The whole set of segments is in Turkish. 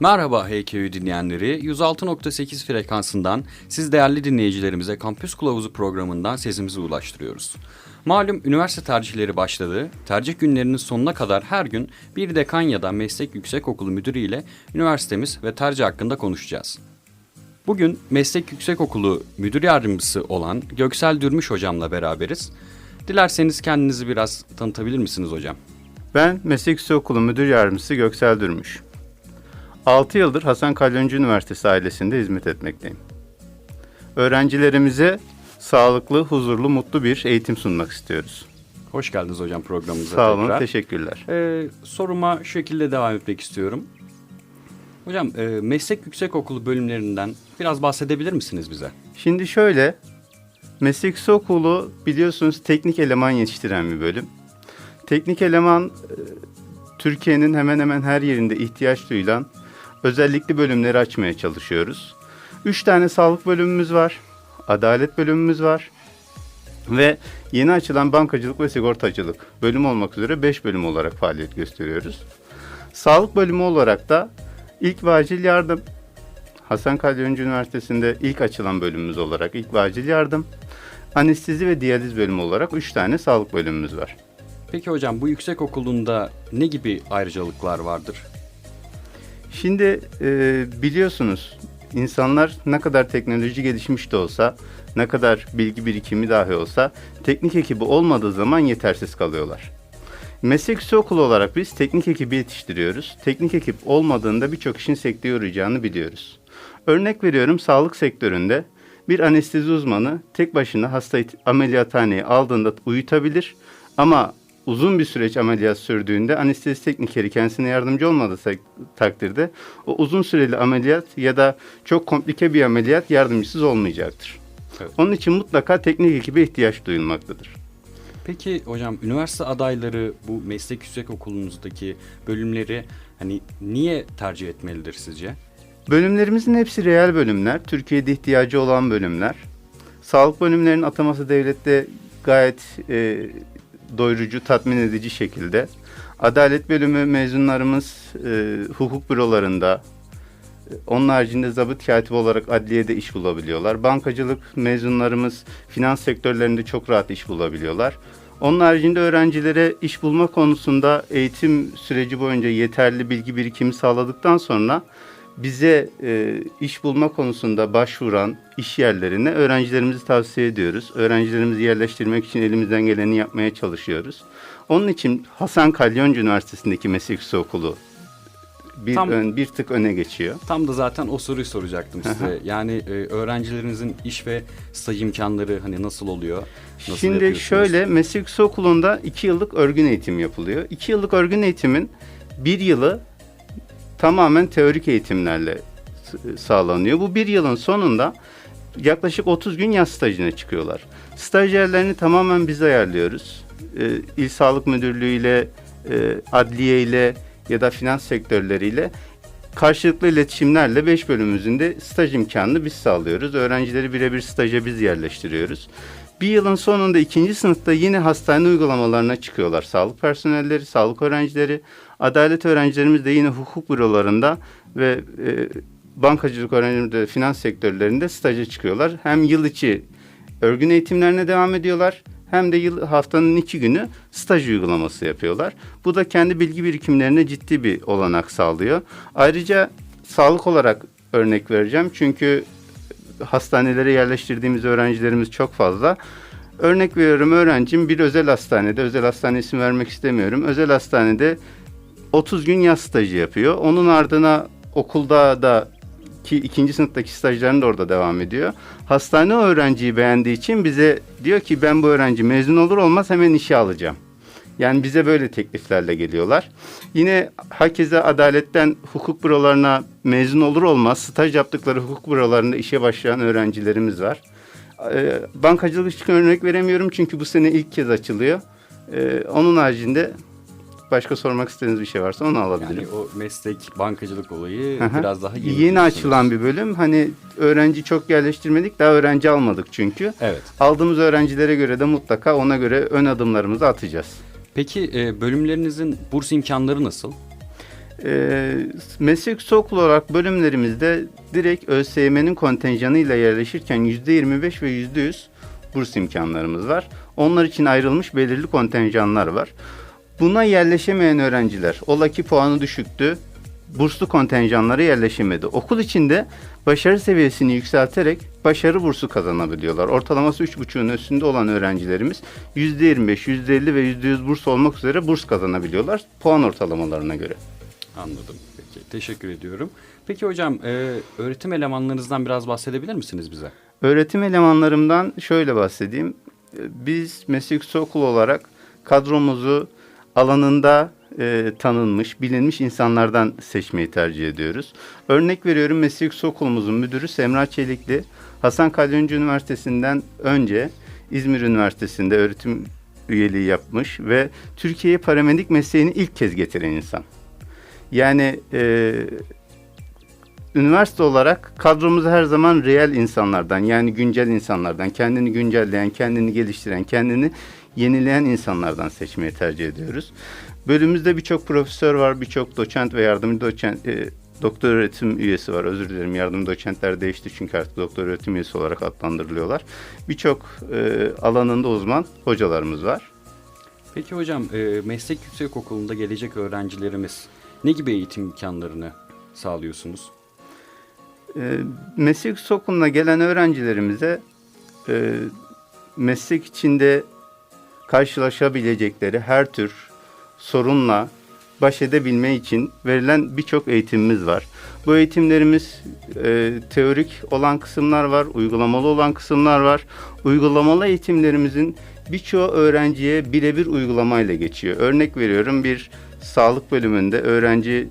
Merhaba HKÜ dinleyenleri. 106.8 frekansından siz değerli dinleyicilerimize Kampüs Kılavuzu programından sesimizi ulaştırıyoruz. Malum üniversite tercihleri başladı. Tercih günlerinin sonuna kadar her gün bir dekan ya da meslek yüksekokulu müdürü ile üniversitemiz ve tercih hakkında konuşacağız. Bugün Meslek Yüksekokulu Müdür Yardımcısı olan Göksel Dürmüş hocamla beraberiz. Dilerseniz kendinizi biraz tanıtabilir misiniz hocam? Ben Meslek Yüksekokulu Müdür Yardımcısı Göksel Dürmüş. 6 yıldır Hasan Kalyoncu Üniversitesi ailesinde hizmet etmekteyim. Öğrencilerimize sağlıklı, huzurlu, mutlu bir eğitim sunmak istiyoruz. Hoş geldiniz hocam programımıza Sağ olun, tekrar. teşekkürler. Ee, soruma şu şekilde devam etmek istiyorum. Hocam e, meslek yüksekokulu bölümlerinden biraz bahsedebilir misiniz bize? Şimdi şöyle, Meslek Yüksekokulu biliyorsunuz teknik eleman yetiştiren bir bölüm. Teknik eleman e, Türkiye'nin hemen hemen her yerinde ihtiyaç duyulan özellikli bölümleri açmaya çalışıyoruz. Üç tane sağlık bölümümüz var, adalet bölümümüz var ve yeni açılan bankacılık ve sigortacılık bölüm olmak üzere beş bölüm olarak faaliyet gösteriyoruz. Sağlık bölümü olarak da ilk ve acil yardım, Hasan Kalyoncu Üniversitesi'nde ilk açılan bölümümüz olarak ilk ve acil yardım, anestezi ve diyaliz bölümü olarak üç tane sağlık bölümümüz var. Peki hocam bu yüksekokulunda ne gibi ayrıcalıklar vardır? Şimdi e, biliyorsunuz insanlar ne kadar teknoloji gelişmiş de olsa, ne kadar bilgi birikimi dahi olsa teknik ekibi olmadığı zaman yetersiz kalıyorlar. Meslek yüksekokulu olarak biz teknik ekibi yetiştiriyoruz. Teknik ekip olmadığında birçok işin sekteye uğrayacağını biliyoruz. Örnek veriyorum sağlık sektöründe bir anestezi uzmanı tek başına hastayı ameliyathaneye aldığında uyutabilir ama uzun bir süreç ameliyat sürdüğünde anestezi teknikeri kendisine yardımcı olmadığı tak- takdirde o uzun süreli ameliyat ya da çok komplike bir ameliyat yardımcısız olmayacaktır. Evet. Onun için mutlaka teknik ekibe ihtiyaç duyulmaktadır. Peki hocam üniversite adayları bu meslek yüksekokulunuzdaki bölümleri hani niye tercih etmelidir sizce? Bölümlerimizin hepsi reel bölümler. Türkiye'de ihtiyacı olan bölümler. Sağlık bölümlerinin ataması devlette gayet e, doyurucu, tatmin edici şekilde. Adalet bölümü mezunlarımız e, hukuk bürolarında, e, onun haricinde zabıt katibi olarak adliyede iş bulabiliyorlar. Bankacılık mezunlarımız finans sektörlerinde çok rahat iş bulabiliyorlar. Onun haricinde öğrencilere iş bulma konusunda eğitim süreci boyunca yeterli bilgi birikimi sağladıktan sonra bize e, iş bulma konusunda başvuran iş yerlerine öğrencilerimizi tavsiye ediyoruz. Öğrencilerimizi yerleştirmek için elimizden geleni yapmaya çalışıyoruz. Onun için Hasan Kalyoncu Üniversitesi'ndeki meslek yüksekokulu bir, Tam- ön, bir tık öne geçiyor. Tam da zaten o soruyu soracaktım size. yani e, öğrencilerinizin iş ve staj imkanları hani nasıl oluyor? Nasıl Şimdi şöyle meslek yüksekokulu'nda iki yıllık örgün eğitim yapılıyor. İki yıllık örgün eğitimin bir yılı tamamen teorik eğitimlerle sağlanıyor. Bu bir yılın sonunda yaklaşık 30 gün yaz stajına çıkıyorlar. Stajyerlerini tamamen biz ayarlıyoruz. Ee, İl Sağlık Müdürlüğü ile, e, adliye ile ya da finans sektörleriyle karşılıklı iletişimlerle 5 bölümümüzün de staj imkanını biz sağlıyoruz. Öğrencileri birebir staja biz yerleştiriyoruz. Bir yılın sonunda ikinci sınıfta yine hastane uygulamalarına çıkıyorlar. Sağlık personelleri, sağlık öğrencileri, adalet öğrencilerimiz de yine hukuk bürolarında ve e, bankacılık öğrencilerimiz de finans sektörlerinde staja çıkıyorlar. Hem yıl içi örgün eğitimlerine devam ediyorlar hem de yıl haftanın iki günü staj uygulaması yapıyorlar. Bu da kendi bilgi birikimlerine ciddi bir olanak sağlıyor. Ayrıca sağlık olarak örnek vereceğim çünkü hastanelere yerleştirdiğimiz öğrencilerimiz çok fazla. Örnek veriyorum öğrencim bir özel hastanede, özel hastane isim vermek istemiyorum. Özel hastanede 30 gün yaz stajı yapıyor. Onun ardına okulda da ki ikinci sınıftaki stajlarını da orada devam ediyor. Hastane öğrenciyi beğendiği için bize diyor ki ben bu öğrenci mezun olur olmaz hemen işe alacağım. Yani bize böyle tekliflerle geliyorlar. Yine hakeze adaletten hukuk bürolarına mezun olur olmaz staj yaptıkları hukuk bürolarında işe başlayan öğrencilerimiz var. Ee, bankacılık için örnek veremiyorum çünkü bu sene ilk kez açılıyor. Ee, onun haricinde başka sormak istediğiniz bir şey varsa onu alabilirim. Yani o meslek bankacılık olayı hı. biraz daha yeni. Yeni açılan bir bölüm. Hani öğrenci çok yerleştirmedik. Daha öğrenci almadık çünkü. Evet. Aldığımız öğrencilere göre de mutlaka ona göre ön adımlarımızı atacağız. Peki e, bölümlerinizin burs imkanları nasıl? Ee, meslek okulu olarak bölümlerimizde direkt ÖSYM'nin kontenjanıyla yerleşirken %25 ve %100 burs imkanlarımız var. Onlar için ayrılmış belirli kontenjanlar var. Buna yerleşemeyen öğrenciler, ola ki puanı düşüktü, burslu kontenjanlara yerleşemedi. Okul içinde başarı seviyesini yükselterek başarı bursu kazanabiliyorlar. Ortalaması 3,5'ün üstünde olan öğrencilerimiz %25, %50 ve %100 burs olmak üzere burs kazanabiliyorlar puan ortalamalarına göre. Anladım. Peki teşekkür ediyorum. Peki hocam e, öğretim elemanlarınızdan biraz bahsedebilir misiniz bize? Öğretim elemanlarımdan şöyle bahsedeyim. Biz meslek okulu olarak kadromuzu alanında e, tanınmış, bilinmiş insanlardan seçmeyi tercih ediyoruz. Örnek veriyorum meslek yüksek okulumuzun müdürü Semra Çelikli, Hasan Kalyoncu Üniversitesi'nden önce İzmir Üniversitesi'nde öğretim üyeliği yapmış ve Türkiye'ye paramedik mesleğini ilk kez getiren insan. Yani e, üniversite olarak kadromuzu her zaman reel insanlardan yani güncel insanlardan, kendini güncelleyen, kendini geliştiren, kendini yenileyen insanlardan seçmeyi tercih ediyoruz. Bölümümüzde birçok profesör var, birçok doçent ve yardımcı doçent, e, doktor öğretim üyesi var. Özür dilerim yardımcı doçentler değişti çünkü artık doktor öğretim üyesi olarak adlandırılıyorlar. Birçok e, alanında uzman hocalarımız var. Peki hocam e, meslek yüksek okulunda gelecek öğrencilerimiz ne gibi eğitim imkanlarını sağlıyorsunuz? E, meslek yüksek okuluna gelen öğrencilerimize e, meslek içinde karşılaşabilecekleri her tür sorunla baş edebilme için verilen birçok eğitimimiz var. Bu eğitimlerimiz e, teorik olan kısımlar var, uygulamalı olan kısımlar var. Uygulamalı eğitimlerimizin birçoğu öğrenciye birebir uygulamayla geçiyor. Örnek veriyorum bir sağlık bölümünde öğrenci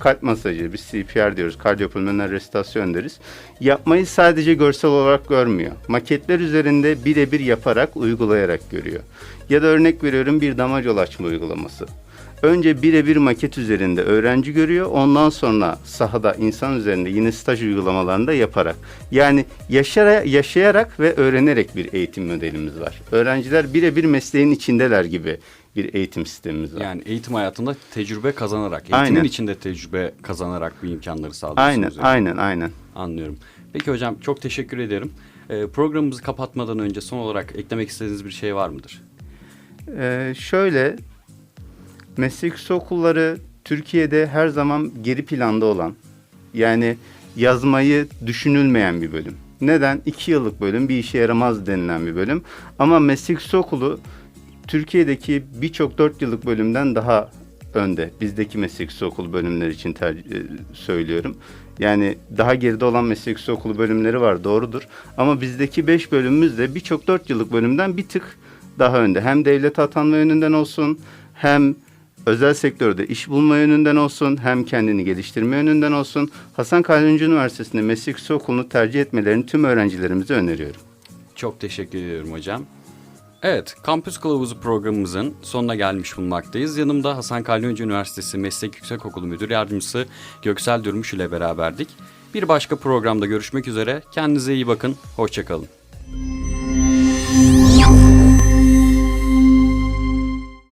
kalp masajı, biz CPR diyoruz, kardiyopulmoner restasyon deriz. Yapmayı sadece görsel olarak görmüyor. Maketler üzerinde birebir yaparak, uygulayarak görüyor. Ya da örnek veriyorum bir damar yol açma uygulaması. Önce birebir maket üzerinde öğrenci görüyor, ondan sonra sahada insan üzerinde yine staj uygulamalarında yaparak. Yani yaşara, yaşayarak ve öğrenerek bir eğitim modelimiz var. Öğrenciler birebir mesleğin içindeler gibi bir eğitim sistemimiz var. Yani eğitim hayatında tecrübe kazanarak, eğitimin Aynen. içinde tecrübe kazanarak bu imkanları sağlıyorsunuz. Aynen, yani. aynen, aynen. Anlıyorum. Peki hocam çok teşekkür ederim. E, programımızı kapatmadan önce son olarak eklemek istediğiniz bir şey var mıdır? Ee, şöyle, meslek okulları Türkiye'de her zaman geri planda olan, yani yazmayı düşünülmeyen bir bölüm. Neden? İki yıllık bölüm bir işe yaramaz denilen bir bölüm. Ama meslek okulu Türkiye'deki birçok dört yıllık bölümden daha önde. Bizdeki meslek yüksek bölümleri için ter- e, söylüyorum. Yani daha geride olan meslek yüksek okulu bölümleri var doğrudur. Ama bizdeki beş bölümümüz de birçok dört yıllık bölümden bir tık daha önde. Hem devlet atanma yönünden olsun hem özel sektörde iş bulma yönünden olsun hem kendini geliştirme yönünden olsun Hasan Kalyoncu Üniversitesi'nde meslek yüksek okulunu tercih etmelerini tüm öğrencilerimize öneriyorum. Çok teşekkür ediyorum hocam. Evet, Kampüs Kılavuzu programımızın sonuna gelmiş bulunmaktayız. Yanımda Hasan Kalyoncu Üniversitesi Meslek Yüksekokulu Müdür Yardımcısı Göksel Dürmüş ile beraberdik. Bir başka programda görüşmek üzere. Kendinize iyi bakın. Hoşçakalın.